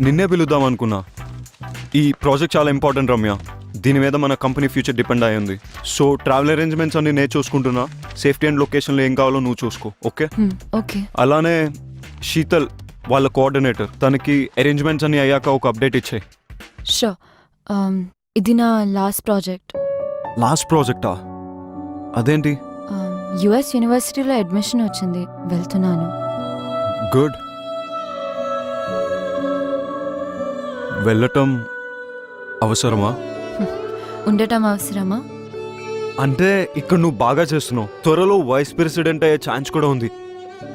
నిన్నే పిలుద్దాం అనుకున్నా. ఈ ప్రాజెక్ట్ చాలా ఇంపార్టెంట్ రమ్య. దీని మీద మన కంపెనీ ఫ్యూచర్ డిపెండ్ అయి ఉంది. సో ట్రావెల్ అరేంజ్మెంట్స్ అన్ని నేను చూసుకుంటున్నా. సేఫ్టీ అండ్ లొకేషన్లో ఏం కావాలో నువ్వు చూసుకో ఓకే? ఓకే. అలానే శీతల్ వాళ్ళ కోఆర్డినేటర్ తనకి అరేంజ్మెంట్స్ అన్ని అయ్యాక ఒక అప్డేట్ ఇచ్చాయి. షో ఇది నా లాస్ట్ ప్రాజెక్ట్. లాస్ట్ ప్రాజెక్టా? అదేంటి? యుఎస్ యూనివర్సిటీలో అడ్మిషన్ వచ్చింది. వెళ్తున్నాను. గుడ్. వెళ్ళటం అవసరమా? ఉండటం అవసరమా? అంటే ఇక్కడ నువ్వు బాగా చేస్తున్నావు. త్వరలో వైస్ ప్రెసిడెంట్ అయ్యే ఛాన్స్ కూడా ఉంది.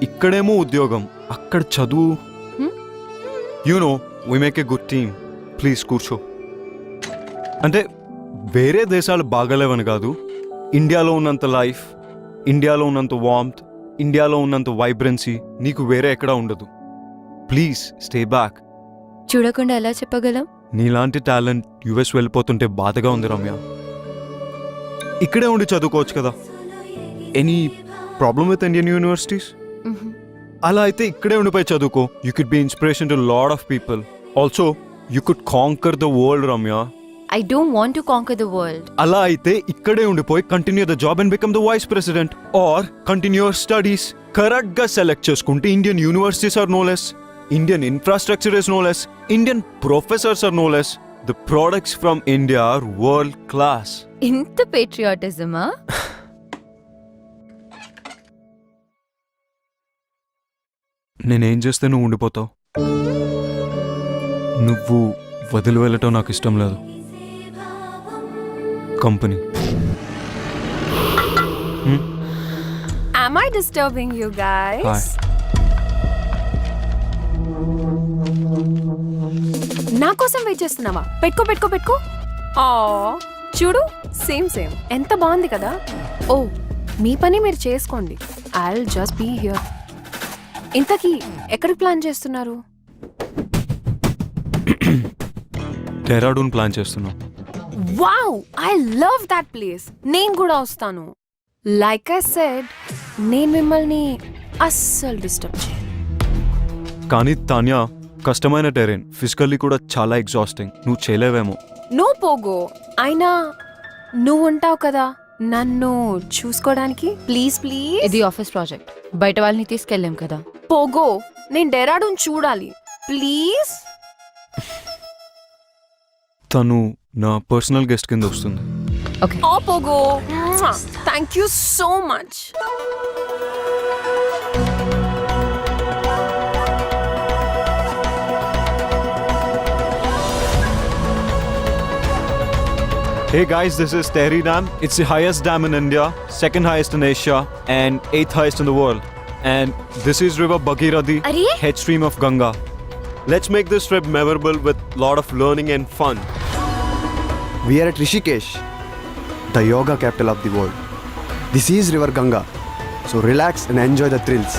ఇక్కడేమో ఉద్యోగం అక్కడ చదువు. Hmm? You know we make a good team please కూర్చో. అంటే వేరే దేశాలు బాగలేవని కాదు. ఇండియాలో ఉన్నంత లైఫ్ ఇండియాలో ఉన్నంత వామ్త్ ఇండియాలో ఉన్నంత వైబ్రెన్సీ నీకు వేరే ఎక్కడా ఉండదు. ప్లీజ్ స్టే బ్యాక్ చూడకుండా ఎలా చెప్పగలం? నీలాంటి టాలెంట్ యుఎస్ వెళ్ళిపోతుంటే బాధగా ఉంది రమ్య. ఇక్కడే ఉండి చదువుకోవచ్చు కదా. Any problem with Indian universities. అలా అయితే ఇక్కడే ఉండిపోయి చదువుకో. You could be inspiration to lot of people also you could conquer the world Ramya. I don't want to conquer the world అలా అయితే ఇక్కడే ఉండిపోయి continue the job and become the vice president or continue studies కరెక్ట్గా select చేసుకుంటే Indian universities are no less Indian infrastructure is no less Indian professors are no less the products from India are world class ఇంత పేట్రియాటిజమా నేనేం చేస్తే నువ్వు ఉండిపోతావు? నువ్వు వదిలి వెళ్ళటం నాకు ఇష్టం లేదు. Company Am I disturbing you guys? Hi నా కోసం వెయిట్ చేస్తున్నావా? పెట్టుకో పెట్టుకో పెట్టుకో. ఆ చూడు సేమ్ సేమ్ ఎంత బాగుంది కదా. ఓ మీ పని మీరు చేసుకోండి. ఐ జస్ట్ బీ హియర్ ఇంతకీ ఎక్కడికి ప్లాన్ చేస్తున్నారు? డెరాడూన్ ప్లాన్ చేస్తున్నావు wow I love that place నేను కూడా వస్తాను. లైక్ ఐ సెడ్ నేను మిమ్మల్ని అస్సలు డిస్టర్బ్ చేయను. కానీ తాన్యా కష్టమైన టెరెన్ ఫిజికల్లీ కూడా చాలా ఎగ్జాస్టింగ్ నువ్వు చేయలేవేమో. నువ్వు పోగో. అయినా నువ్వు ఉంటావు కదా. నన్ను చూసుకోవడానికి? ప్లీజ్ ప్లీజ్ ఇది ఆఫీస్ ప్రాజెక్ట్ బయట వాళ్ళని తీసుకెళ్ళాం కదా. పోగో నేను డెరాడూన్ చూడాలి. ప్లీజ్ తను నా పర్సనల్ గెస్ట్ కింద వస్తుంది. Okay. Oh Pogo. Thank you so much Hey guys, this is Tehri Dam. It's the highest dam in India, second highest in Asia, and eighth highest in the world. And this is River Bhagirathi, Arey? head stream of Ganga. Let's make this trip memorable with a lot of learning and fun. We are at Rishikesh, the yoga capital of the world. This is River Ganga, so relax and enjoy the thrills.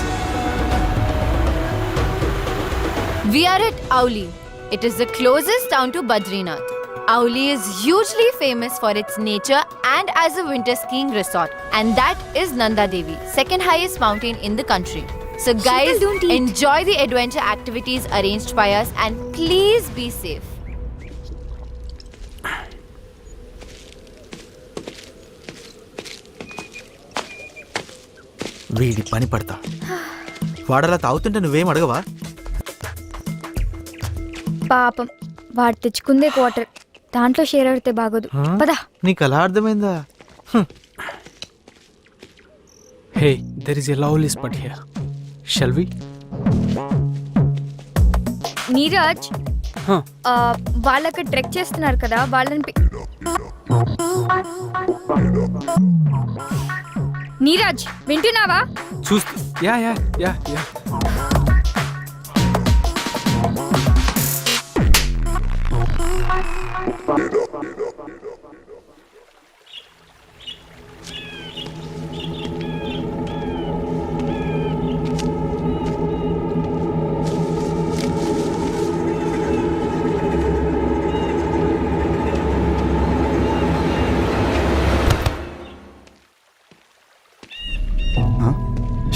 We are at Auli. It is the closest town to Badrinath. Auli is hugely famous for its nature and as a winter skiing resort. And that is Nanda Devi, second highest mountain in the country. So guys, enjoy the adventure activities arranged by us and please be safe. వీడి పని పడతా వాడలా తాగుతుంటే నువ్వేం అడగవా పాపం వాడు తెచ్చుకుందే quarter దాంట్లో share ఆడితే బాగోదు హా? పదా నీకు అలా అర్థమైందా Hey, there is a lovely spot here. Shall we? Neeraj. ఆ, వాళ్ళకి ట్రెక్ చేస్తున్నారు కదా వాళ్ళని పి- నీరజ్ వింటున్నావా చూస్తూ yeah yeah yeah yeah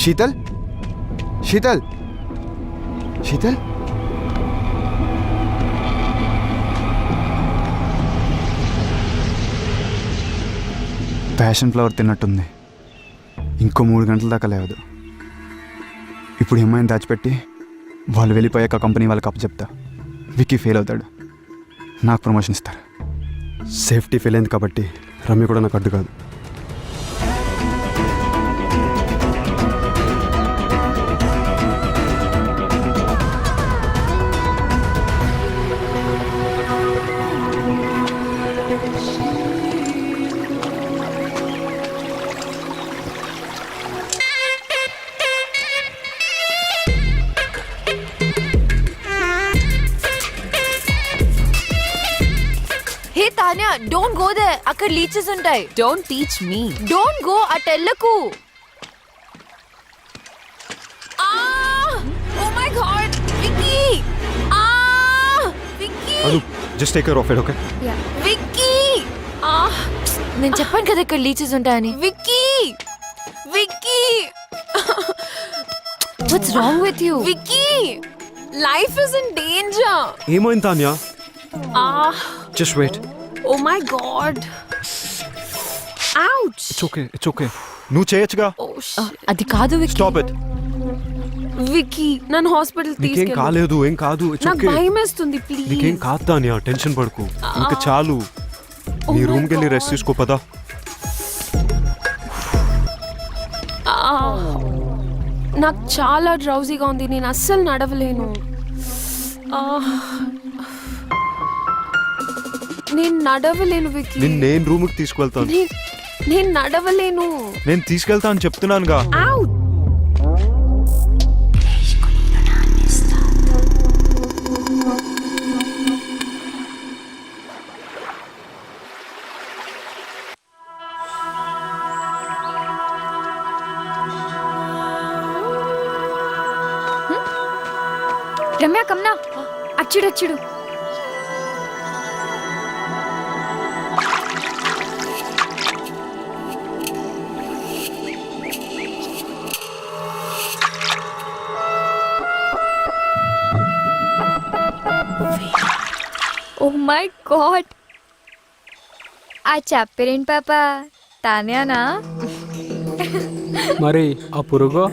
Sheetal? Sheetal? Sheetal? Passion flower తిన్నట్టుంది. ఇంకో మూడు గంటల దాకా లేవదు. ఇప్పుడు ఎమ్మాయిని దాచిపెట్టి వాళ్ళు వెళ్ళిపోయాక కంపెనీ వాళ్ళకి అప్పచెప్తా విక్కీ ఫెయిల్ అవుతాడు. నాకు ప్రమోషన్ ఇస్తారు. సేఫ్టీ ఫెయిల్ అయింది కాబట్టి రమ్య కూడా నాకు అడ్డు కాదు. తాన్యా డోంట్ గో దే అక్కడ లీచెస్ ఉంటాయి. Don't teach me don't go అటెల్లకు oh my god Vicky ఆ! Vicky Anu just take care of it okay Vicky ఆ! నేను చెప్పాను కదా ఇక్కడ లీచెస్ ఉంటాయని. Vicky Vicky what's wrong with you Vicky life is in danger ఏమైంది తాన్యా? ఆ! Just wait oh my god ouch it's okay it's okay నువ్వు చేయొచ్చుగా ఓ అది కాదు విక్కీ. స్టాప్ ఇట్ విక్కీ నన్ను హాస్పిటల్ నీకేం తీసుకెళ్ళు. కాలేదు ఏం కాదు ఇట్స్ నాకు ఓకే భయం వేస్తుంది నీకేం ప్లీజ్ కాదు తాన్యా టెన్షన్ పడుకు. ఇంకా చాలు. నీ my రూమ్కి వెళ్ళి God. రెస్ట్ తీసుకో పదా. నాకు చాలా డ్రౌజీగా ఉంది నేను అస్సలు నడవలేను. ఆ, నేను నడవలేను విక్కీ. నేను నేను రూమ్కి తీసుకెళ్తాను నేను- నేను నడవలేను. నేను తీసుకెళ్తా అని చెప్తున్నానుగా. అవుట్ రమ్య కమ్నా. అచ్చుడు అచ్చుడు మై గాడ్. ఆ చెప్పారేంటి పాప? తానేనా మరి ఆ పురుగో?